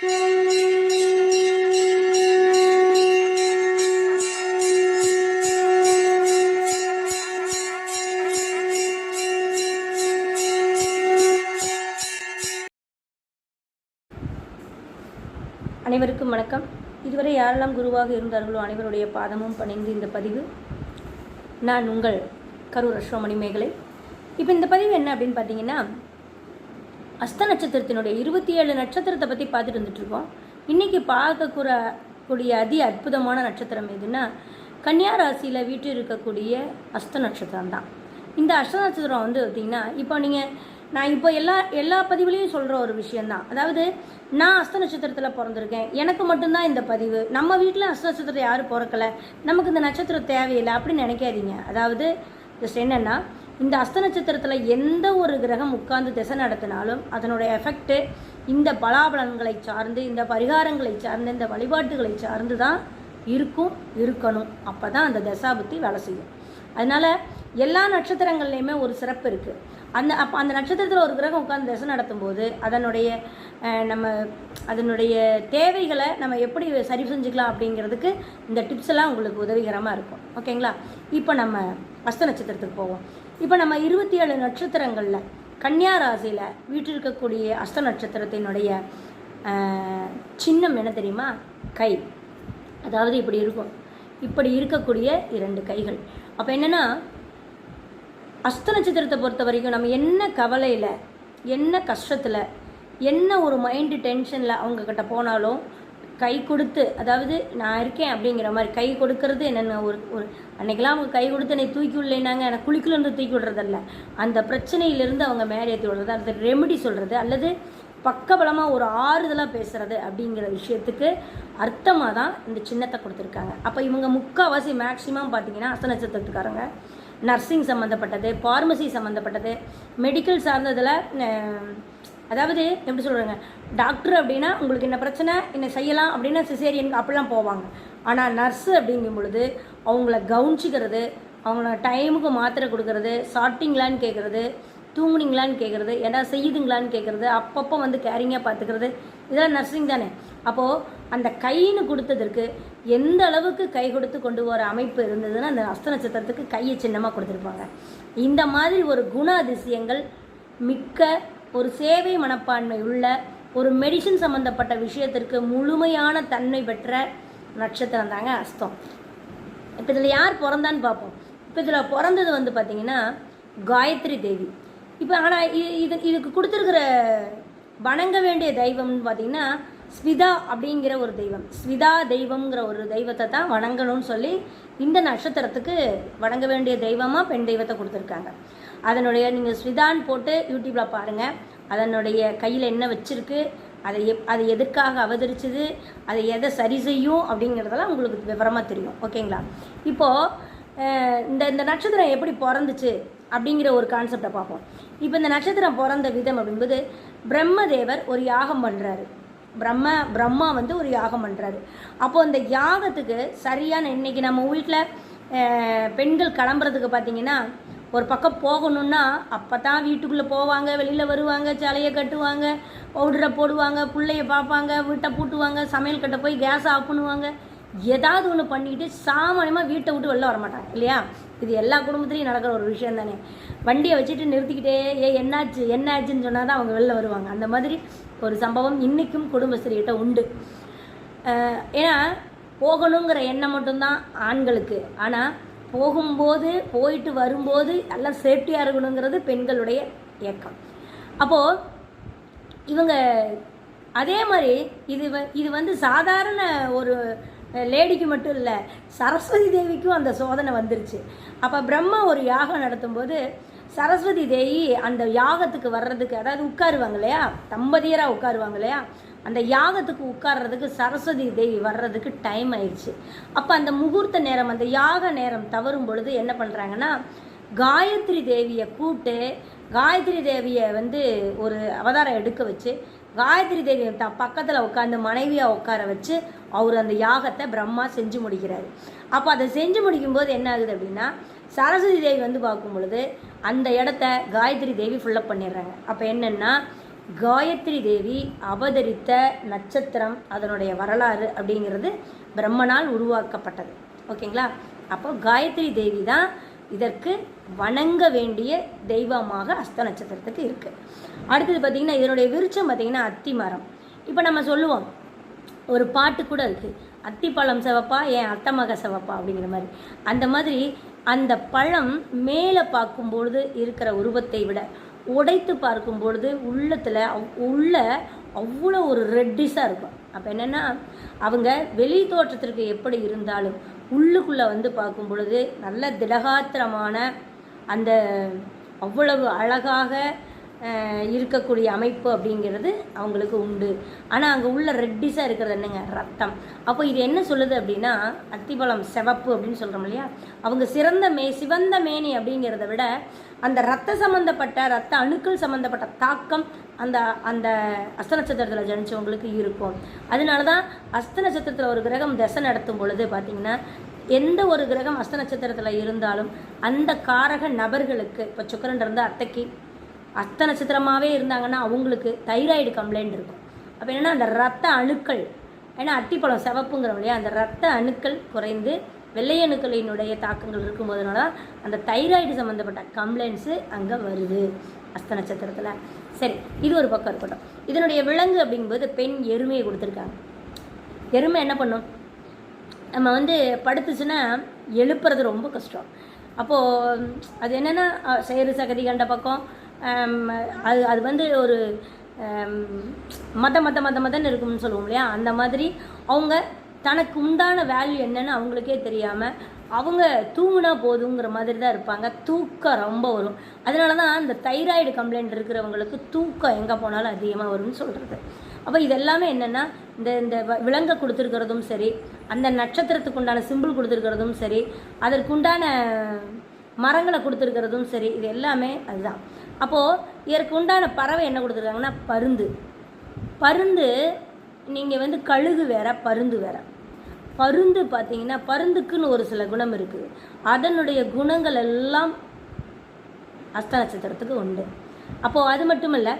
அனைவருக்கும் வணக்கம். இதுவரை யாரெல்லாம் குருவாக இருந்தார்களோ அனைவருடைய பாதமும் பணிந்து இந்த பதிவு. நான் உங்கள் கரூர் அஸ்வமணி மேகலை. இப்போ இந்த பதிவு என்ன அப்படின்னு பார்த்தீங்கன்னா அஸ்த நட்சத்திரத்தினுடைய இருபத்தி ஏழு நட்சத்திரத்தை பற்றி பார்த்துட்டு வந்துட்டுருக்கோம். இன்றைக்கி பார்க்கக்கூட கூடிய அதி அற்புதமான நட்சத்திரம் எதுன்னா கன்னியா ராசியில் வீட்டில் இருக்கக்கூடிய அஸ்த நட்சத்திரம் தான். இந்த அஸ்த நட்சத்திரம் வந்து பார்த்திங்கன்னா இப்போ நீங்கள் நான் இப்போ எல்லா எல்லா பதிவுலையும் சொல்கிற ஒரு விஷயந்தான் அதாவது நான் அஸ்த நட்சத்திரத்தில் பிறந்திருக்கேன். எனக்கு மட்டும்தான் இந்த பதிவு. நம்ம வீட்டில் அஸ்த நட்சத்திரத்தை யாரும் பிறக்கலை. நமக்கு இந்த நட்சத்திரம் தேவையில்லை அப்படின்னு நினைக்காதீங்க. அதாவது ஜஸ்ட் என்னென்னா இந்த அஸ்த நட்சத்திரத்தில் எந்த ஒரு கிரகம் உட்கார்ந்து திசை நடத்தினாலும் அதனுடைய எஃபெக்ட்டு இந்த பலாபலன்களை சார்ந்து இந்த பரிகாரங்களை சார்ந்து இந்த வழிபாட்டுகளை சார்ந்து தான் இருக்கும் இருக்கணும். அப்போ தான் அந்த தசாபுத்தி வேலை செய்யும். அதனால் எல்லா நட்சத்திரங்கள்லையுமே ஒரு சிறப்பு இருக்குது அந்த அப்போ அந்த நட்சத்திரத்தில் ஒரு கிரகம் உட்காந்து திசை நடத்தும்போது அதனுடைய நம்ம அதனுடைய தேவைகளை நம்ம எப்படி சரி செஞ்சுக்கலாம் அப்படிங்கிறதுக்கு இந்த டிப்ஸ் எல்லாம் உங்களுக்கு உதவிகரமாக இருக்கும். ஓகேங்களா இப்போ நம்ம அஸ்த நட்சத்திரத்துக்கு போவோம். இப்போ நம்ம இருபத்தி ஏழு நட்சத்திரங்களில் கன்னியா ராசியில் வீட்டில் இருக்கக்கூடிய அஸ்த நட்சத்திரத்தினுடைய சின்னம் என்ன தெரியுமா? கை. அதாவது இப்படி இருக்கும். இப்படி இருக்கக்கூடிய இரண்டு கைகள். அப்போ என்னென்னா அஸ்த நட்சத்திரத்தை பொறுத்த வரைக்கும் நம்ம என்ன கவலையில் என்ன கஷ்டத்தில் என்ன ஒரு மைண்டு டென்ஷனில் அவங்கக்கிட்ட போனாலும் கை கொடுத்து அதாவது நான் இருக்கேன் அப்படிங்கிற மாதிரி கை கொடுக்கறது என்னென்ன ஒரு ஒரு அன்னைக்கெல்லாம் அவங்க கை கொடுத்து என்னை தூக்கி விடலைனாங்க எனக்கு குளிக்கலன்னு தூக்கி விடுறதில்ல. அந்த பிரச்சனையிலேருந்து அவங்க மேலே ஏற்றி விடுறது அந்த ரெமெடி சொல்கிறது அல்லது பக்கபலமாக ஒரு ஆறுதலாக பேசுகிறது அப்படிங்கிற விஷயத்துக்கு அர்த்தமாக தான் இந்த சின்னத்தை கொடுத்துருக்காங்க. அப்போ இவங்க முக்கால்வாசி மேக்ஸிமம் பார்த்தீங்கன்னா அஸ்த நட்சத்திரத்துக்காரங்க. நர்சிங் சம்மந்தப்பட்டது ஃபார்மசி சம்மந்தப்பட்டது மெடிக்கல் சார்ந்ததில் அதாவது எப்படி சொல்கிறாங்க டாக்டர் அப்படின்னா உங்களுக்கு என்ன பிரச்சனை என்ன செய்யலாம் அப்படின்னா சிசேரியன் அப்படிலாம் போவாங்க. ஆனால் நர்ஸு அப்படிங்கும் பொழுது அவங்கள கவனிச்சிக்கிறது அவங்கள டைமுக்கு மாத்திரை கொடுக்கறது சாப்பிட்டீங்களான்னு கேட்குறது தூங்குனீங்களான்னு கேட்குறது ஏன்னா செய்யுதுங்களான்னு கேட்குறது அப்பப்போ வந்து கேரிங்காக பார்த்துக்கிறது இதெல்லாம் நர்சிங் தானே. அப்போது அந்த கைன்னு கொடுத்ததற்கு எந்த அளவுக்கு கை கொடுத்து கொண்டு போகிற அமைப்பு இருந்ததுன்னா அந்த அஸ்த நட்சத்திரத்துக்கு கையை சின்னமாக கொடுத்துருப்பாங்க. இந்த மாதிரி ஒரு குண அதிசயங்கள் மிக்க ஒரு சேவை மனப்பான்மை உள்ள ஒரு மெடிசின் சம்மந்தப்பட்ட விஷயத்திற்கு முழுமையான தன்மை பெற்ற நட்சத்திரம் தாங்க அஸ்தம். இப்போ இதில் யார் பிறந்தான்னு பார்ப்போம். இப்போ இதில் பிறந்தது வந்து பார்த்திங்கன்னா காயத்ரி தேவி. இப்போ ஆனால் இது இதுக்கு கொடுத்துருக்கிற வணங்க வேண்டிய தெய்வம்னு பார்த்தீங்கன்னா ஸ்விதா அப்படிங்கிற ஒரு தெய்வம். ஸ்விதா தெய்வம்ங்கிற ஒரு தெய்வத்தை தான் வணங்கணும்னு சொல்லி இந்த நட்சத்திரத்துக்கு வணங்க வேண்டிய தெய்வமாக பெண் தெய்வத்தை கொடுத்துருக்காங்க. அதனுடைய நீங்கள் ஸ்விதான்னு போட்டு யூடியூப்பில் பாருங்கள் அதனுடைய கையில் என்ன வச்சுருக்கு அதை எப் அதை எதற்காக அவதரிச்சது அதை எதை சரி செய்யும் அப்படிங்கிறதெல்லாம் உங்களுக்கு விவரமாக தெரியும். ஓகேங்களா? இப்போது இந்த இந்த நட்சத்திரம் எப்படி பிறந்துச்சு அப்படிங்கிற ஒரு கான்செப்டை பார்ப்போம். இப்போ இந்த நட்சத்திரம் பிறந்த விதம் அப்படின்பது பிரம்மதேவர் ஒரு யாகம் பண்ணுறாரு பிரம்ம பிரம்மா வந்து ஒரு யாகம் பண்ணுறாரு அப்போது அந்த யாகத்துக்கு சரியான இன்னைக்கு நம்ம வீட்டில் பெண்கள் கிளம்புறதுக்கு பார்த்தீங்கன்னா ஒரு பக்கம் போகணுன்னா அப்போ தான் வீட்டுக்குள்ளே போவாங்க வெளியில் வருவாங்க சிலையை கட்டுவாங்க பவுடரை போடுவாங்க பிள்ளைய பார்ப்பாங்க வீட்டை பூட்டுவாங்க சமையல் கட்ட போய் கேஸ் ஆஃப் பண்ணுவாங்க. ஏதாவது ஒன்று பண்ணிக்கிட்டு சாமானியமாக வீட்டை விட்டு வெளில வர மாட்டாங்க இல்லையா? இது எல்லா குடும்பத்துலேயும் நடக்கிற ஒரு விஷயம் தானே. வண்டியை வச்சுட்டு நிறுத்திக்கிட்டே ஏ என்னாச்சு? என்னாச்சுன்னு சொன்னால் தான் அவங்க வெளில வருவாங்க. அந்த மாதிரி ஒரு சம்பவம் இன்றைக்கும் குடும்பஸ்திரிகிட்ட உண்டு. ஏன்னா போகணுங்கிற எண்ணம் மட்டும்தான் ஆண்களுக்கு. ஆனால் போகும்போது போயிட்டு வரும்போது எல்லாம் சேஃப்டியாக இருக்கணுங்கிறது பெண்களுடைய இயக்கம் அப்போது இவங்க அதே மாதிரி இது வ இது வந்து சாதாரண ஒரு லேடிக்கு மட்டும் இல்லை சரஸ்வதி தேவிக்கும் அந்த சோதனை வந்துருச்சு. அப்போ பிரம்மா ஒரு யாகம் நடத்தும்போது சரஸ்வதி தேவி அந்த யாகத்துக்கு வர்றதுக்கு அதாவது உட்காருவாங்க இல்லையா? தம்பதியராக உட்காருவாங்க இல்லையா? அந்த யாகத்துக்கு உட்கார்றதுக்கு சரஸ்வதி தேவி வர்றதுக்கு டைம் ஆயிடுச்சு. அப்போ அந்த முகூர்த்த நேரம் அந்த யாக நேரம் தவறும் பொழுது என்ன பண்ணுறாங்கன்னா காயத்ரி தேவியை கூப்பிட்டு காயத்ரி தேவியை வந்து ஒரு அவதாரம் எடுக்க வச்சு காயத்ரி தேவியை தான் பக்கத்தில் உட்காந்து மனைவியாக உட்கார வச்சு அவர் அந்த யாகத்தை பிரம்மா செஞ்சு முடிக்கிறார். அப்போ அதை செஞ்சு முடிக்கும்போது என்ன ஆகுது அப்படின்னா சரஸ்வதி தேவி வந்து பார்க்கும் பொழுது அந்த இடத்த காயத்ரி தேவி ஃபுல்லப் பண்ணிடுறாங்க. அப்போ என்னென்னா காயத்ரி தேவி அவதரித்த நட்சத்திரம் அதனுடைய வரலாறு அப்படிங்கிறது பிரம்மனால் உருவாக்கப்பட்டது. ஓகேங்களா? அப்போ காயத்ரி தேவி தான் இதற்கு வணங்க வேண்டிய தெய்வமாக அஸ்த நட்சத்திரத்துக்கு இருக்குது அடுத்தது பார்த்திங்கன்னா இதனுடைய விருட்சம் பார்த்திங்கன்னா அத்தி மரம். இப்போ நம்ம சொல்லுவோம் ஒரு பாட்டு கூட இருக்குது அத்திப்பழம் சிவப்பா ஏன் அத்தமக சிவப்பா அப்படிங்கிற மாதிரி. அந்த மாதிரி அந்த பழம் மேலே பார்க்கும்பொழுது இருக்கிற உருவத்தை விட உடைத்து பார்க்கும் பொழுது உள்ளத்தில் அவ்- உள்ள அவ்வளோ ஒரு ரெட்டிஸாக இருக்கும். அப்போ என்னென்னா அவங்க வெளி தோற்றத்திற்கு எப்படி இருந்தாலும் உள்ளுக்குள்ளே வந்து பார்க்கும் பொழுது நல்ல திடகாத்திரமான அந்த அவ்வளவு அழகாக இருக்கக்கூடிய அமைப்பு அப்படிங்கிறது அவங்களுக்கு உண்டு. ஆனால் அங்கே உள்ள ரெட்டிஸாக இருக்கிறது என்னங்க? ரத்தம். அப்போ இது என்ன சொல்லுது அப்படின்னா அத்திபலம் சிவப்பு அப்படின்னு சொல்கிறோம் இல்லையா? அவங்க சிறந்த மே சிவந்த மேனி அப்படிங்கிறத விட அந்த ரத்த சம்மந்தப்பட்ட ரத்த அணுக்கள் சம்மந்தப்பட்ட தாக்கம் அந்த அந்த அஸ்த நட்சத்திரத்தில் ஜனிச்சவங்களுக்கு இருக்கும். அதனால தான் அஸ்த நட்சத்திரத்தில் ஒரு கிரகம் தசை நடத்தும் பொழுது பார்த்திங்கன்னா எந்த ஒரு கிரகம் அஸ்த நட்சத்திரத்தில் இருந்தாலும் அந்த காரக நபர்களுக்கு இப்போ சுக்கரன் இருந்தால் அத்தைக்கு அஸ்த நட்சத்திரமாகவே இருந்தாங்கன்னா அவங்களுக்கு தைராய்டு கம்ப்ளைண்ட் இருக்கும். அப்போ என்னென்னா அந்த ரத்த அணுக்கள் ஏன்னா அட்டிப்பழம் சிவப்புங்கிறோம் இல்லையா அந்த ரத்த அணுக்கள் குறைந்து வெள்ளை அணுக்களினுடைய தாக்கங்கள் இருக்கும்போதுனால அந்த தைராய்டு சம்மந்தப்பட்ட கம்ப்ளைண்ட்ஸு அங்கே வருது அஸ்த நட்சத்திரத்தில். சரி இது ஒரு பக்கம் இருக்கட்டும். இதனுடைய விலங்கு அப்படிங்கும்போது பெண் எருமையை கொடுத்துருக்காங்க. எருமை என்ன பண்ணும்? நம்ம வந்து படுத்துச்சுன்னா எழுப்புறது ரொம்ப கஷ்டம். அப்போது அது என்னென்னா அஹ், சகதி கண்ட பக்கம் அது அது வந்து ஒரு மத மத மத மதன்னு இருக்கும்னு சொல்லுவோம் இல்லையா? அந்த மாதிரி அவங்க தனக்கு உண்டான வேல்யூ என்னன்னு அவங்களுக்கே தெரியாமல் அவங்க தூங்கினா போதுங்கிற மாதிரி தான் இருப்பாங்க. தூக்கம் ரொம்ப வரும். அதனால தான் இந்த தைராய்டு கம்ப்ளைண்ட் இருக்கிறவங்களுக்கு தூக்கம் எங்கே போனாலும் அதிகமாக வரும்னு சொல்கிறது அப்போ இது எல்லாமே என்னென்னா இந்த இந்த வ- விலங்கை கொடுத்துருக்கிறதும் சரி அந்த நட்சத்திரத்துக்கு உண்டான சிம்பிள் கொடுத்துருக்கிறதும் சரி அதற்குண்டான மரங்களை கொடுத்துருக்கிறதும் சரி இது எல்லாமே அதுதான். அப்போது இதற்கு உண்டான பறவை என்ன கொடுத்துருக்காங்கன்னா பருந்து. பருந்து நீங்கள் வந்து கழுகு வேற பருந்து வேற. பருந்து பார்த்தீங்கன்னா பருந்துக்குன்னு ஒரு சில குணம் இருக்குது. அதனுடைய குணங்கள் எல்லாம் அஸ்த நட்சத்திரத்துக்கு உண்டு. அப்போது அது மட்டும் இல்லை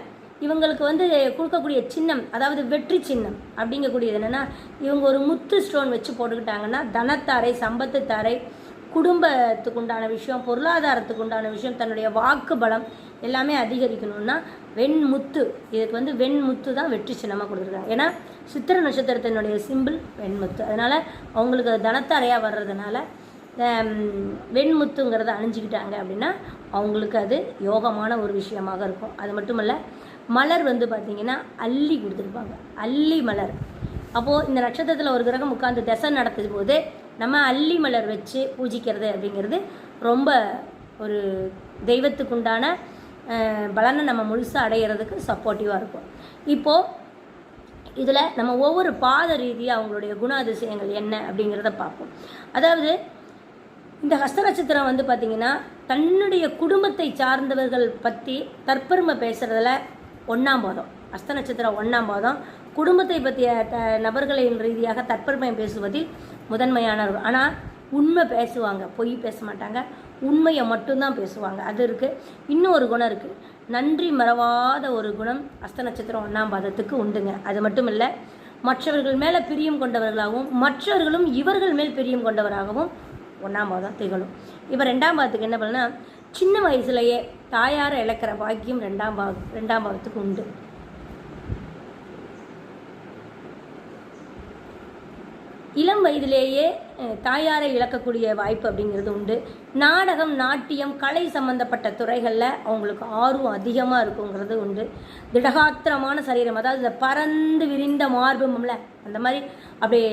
இவங்களுக்கு வந்து கொடுக்கக்கூடிய சின்னம் அதாவது வெற்றி சின்னம் அப்படிங்கக்கூடியது என்னென்னா இவங்க ஒரு முத்து ஸ்டோன் வச்சு போட்டுக்கிட்டாங்கன்னா தனத்தாரை சம்பத்து தாரை குடும்பத்துக்கு உண்டான விஷயம் பொருளாதாரத்துக்கு உண்டான விஷயம் தன்னுடைய வாக்கு பலம் எல்லாமே அதிகரிக்கணும்னா வெண்முத்து இதுக்கு வந்து வெண்முத்து தான் வெற்றி சின்னமாக கொடுத்துருக்காங்க. ஏன்னா சித்திர நட்சத்திரத்தினுடைய சிம்பிள் வெண்முத்து அதனால் அவங்களுக்கு அது வர்றதுனால வெண்முத்துங்கிறத அணிஞ்சிக்கிட்டாங்க அப்படின்னா அவங்களுக்கு அது யோகமான ஒரு விஷயமாக இருக்கும். அது மட்டுமல்ல மலர் வந்து பார்த்திங்கன்னா அள்ளி கொடுத்துருப்பாங்க. அள்ளி மலர். அப்போது இந்த நட்சத்திரத்தில் ஒரு கிரகம் உட்காந்து தசை நடத்தும் போது நம்ம அல்லி மலர் வச்சு பூஜிக்கிறது அப்படிங்கிறது ரொம்ப ஒரு தெய்வத்துக்குண்டான பலனை நம்ம முழுசாக அடையிறதுக்கு சப்போர்ட்டிவாக இருக்கும். இப்போது இதில் நம்ம ஒவ்வொரு பாத ரீதியாக அவங்களுடைய குணாதிசயங்கள் என்ன அப்படிங்கிறத பார்ப்போம். அதாவது இந்த ஹஸ்த நட்சத்திரம் வந்து பார்த்திங்கன்னா தன்னுடைய குடும்பத்தை சார்ந்தவர்கள் பற்றி தற்பெருமை பேசுகிறதுல ஒன்றாம் பாதம். ஹஸ்த நட்சத்திரம் ஒன்றாம் பாதம். குடும்பத்தை பற்றிய த நபர்களின் ரீதியாக தற்பெருமை பேசுவதில் முதன்மையானவர். ஆனால் உண்மை பேசுவாங்க பொய் பேச மாட்டாங்க. உண்மையை மட்டும்தான் பேசுவாங்க. அது இருக்குது இன்னும் ஒரு குணம் இருக்குது நன்றி மறவாத ஒரு குணம் அஸ்த நட்சத்திரம் ஒன்றாம் பாதத்துக்கு உண்டுங்க. அது மட்டும் இல்லை மற்றவர்கள் மேலே பிரியம் கொண்டவர்களாகவும் மற்றவர்களும் இவர்கள் மேல் பிரியம் கொண்டவராகவும் ஒன்றாம் பாதம் திகழும். இப்போ ரெண்டாம் பாதத்துக்கு என்ன பண்ணுன்னா சின்ன வயசுலேயே தாயாரை இழக்கிற பாக்கியம் ரெண்டாம் பாகம் ரெண்டாம் பாகத்துக்கு உண்டு. இளம் வயதிலேயே தாயாரை இழக்கக்கூடிய வாய்ப்பு அப்படிங்கிறது உண்டு. நாடகம் நாட்டியம் கலை சம்பந்தப்பட்ட துறைகளில் அவங்களுக்கு ஆர்வம் அதிகமாக இருக்குங்கிறது உண்டு. திடகாத்திரமான சரீரம் அதாவது இந்த பறந்து விரிந்த மார்பும்ல அந்த மாதிரி அப்படியே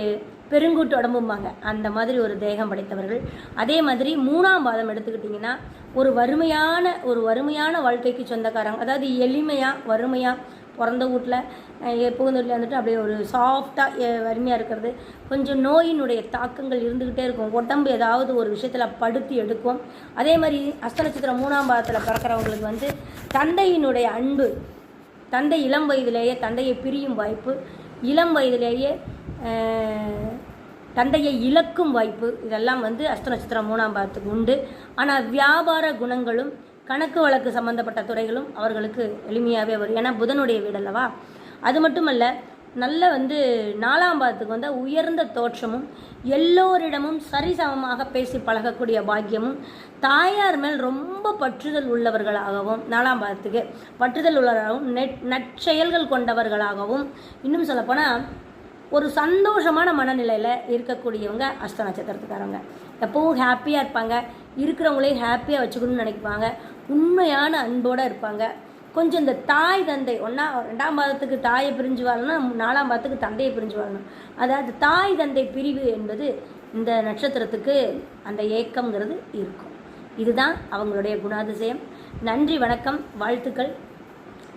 பெருங்கூட்டு உடம்பும்பாங்க. அந்த மாதிரி ஒரு தேகம் படைத்தவர்கள். அதே மாதிரி மூணாம் பாதம் எடுத்துக்கிட்டிங்கன்னா ஒரு வறுமையான ஒரு வறுமையான வாழ்க்கைக்கு சொந்தக்காரங்க அதாவது எளிமையாக வறுமையாக பிறந்த வீட்டில் புகுந்த வீட்டில் வந்துட்டு அப்படியே ஒரு சாஃப்டாக வறுமையாக இருக்கிறது. கொஞ்சம் நோயினுடைய தாக்கங்கள் இருந்துக்கிட்டே இருக்கும். உடம்பு ஏதாவது ஒரு விஷயத்தில் படுத்தி எடுக்கும். அதே மாதிரி அஸ்த நட்சத்திரம் மூணாம் பாதத்தில் பிறக்கிறவங்களுக்கு வந்து தந்தையினுடைய அன்பு தந்தை இளம் வயதிலேயே தந்தையை பிரியும் வாய்ப்பு இளம் வயதிலேயே தந்தையை இழக்கும் வாய்ப்பு இதெல்லாம் வந்து அஸ்த நட்சத்திரம் மூணாம் பாதத்துக்கு உண்டு. ஆனால் வியாபார குணங்களும் கணக்கு வழக்கு சம்பந்தப்பட்ட துறைகளும் அவர்களுக்கு எளிமையாகவே வரும். ஏன்னா புதனுடைய வீடு அல்லவா? அது மட்டுமல்ல நல்ல வந்து நாலாம் பாதத்துக்கு வந்து உயர்ந்த தோற்றமும் எல்லோரிடமும் சரிசமமாக பேசி பழகக்கூடிய பாக்கியமும் தாயார் மேல் ரொம்ப பற்றுதல் உள்ளவர்களாகவும் நாலாம் பாதத்துக்கு பற்றுதல் உள்ளவர்களாகவும் நெட் நற்செயல்கள் கொண்டவர்களாகவும் இன்னும் சொல்லப்போனால் ஒரு சந்தோஷமான மனநிலையில் இருக்கக்கூடியவங்க அஷ்ட நட்சத்திரத்துக்காரவங்க. எப்பவும் ஹாப்பியாக இருப்பாங்க. இருக்கிறவங்களே ஹாப்பியாக வச்சுக்கணும்னு நினைப்பாங்க. உண்மையான அன்போடு இருப்பாங்க. கொஞ்சம் இந்த தாய் தந்தை ஒன்றா ரெண்டாம் பாதத்துக்கு தாயை பிரிஞ்சு வாழணும் நாலாம் பாதத்துக்கு தந்தையை பிரிஞ்சு வாழணும். அதாவது தாய் தந்தை பிரிவு என்பது இந்த நட்சத்திரத்துக்கு அந்த ஏக்கம்ங்கிறது இருக்கும். இதுதான் அவங்களுடைய குணாதிசயம். நன்றி வணக்கம் வாழ்த்துக்கள்.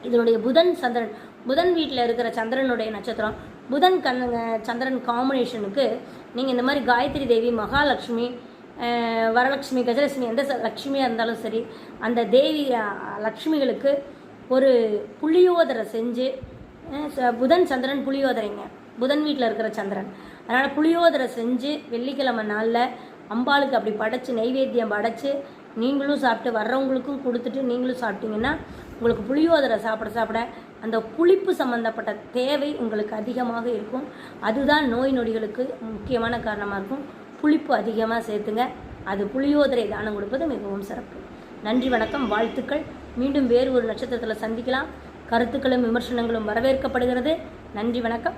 இதனுடைய புதன் சந்திரன் புதன் வீட்டில் இருக்கிற சந்திரனுடைய நட்சத்திரம். புதன் கண் சந்திரன் காம்பினேஷனுக்கு நீங்கள் இந்த மாதிரி காயத்ரி தேவி மகாலட்சுமி வரலட்சுமி கஜலட்சுமி எந்த லட்சுமியாக இருந்தாலும் சரி அந்த தேவி லக்ஷ்மிகளுக்கு ஒரு புளியோதரை செஞ்சு புதன் சந்திரன் புளியோதரைங்க. புதன் வீட்டில் இருக்கிற சந்திரன். அதனால் புளியோதரை செஞ்சு வெள்ளிக்கிழமை நாளில் அம்பாளுக்கு அப்படி படைச்சு நைவேத்தியம் படைச்சி நீங்களும் சாப்பிட்டு வர்றவங்களுக்கும் கொடுத்துட்டு நீங்களும் சாப்பிட்டீங்கன்னா உங்களுக்கு புளியோதரை சாப்பிட சாப்பிட அந்த புளிப்பு சம்மந்தப்பட்ட தேவை உங்களுக்கு அதிகமாக இருக்கும். அதுதான் நோய் நொடிகளுக்கு முக்கியமான காரணமாக இருக்கும். புளிப்பு அதிகமாக சேர்த்துங்க. அது புளியோதரை தானம் கொடுப்பது மிகவும் சிறப்பு. நன்றி வணக்கம் வாழ்த்துக்கள். மீண்டும் வேறு ஒரு நட்சத்திரத்தில் சந்திக்கலாம். கருத்துக்களும் விமர்சனங்களும் வரவேற்கப்படுகிறது. நன்றி வணக்கம்.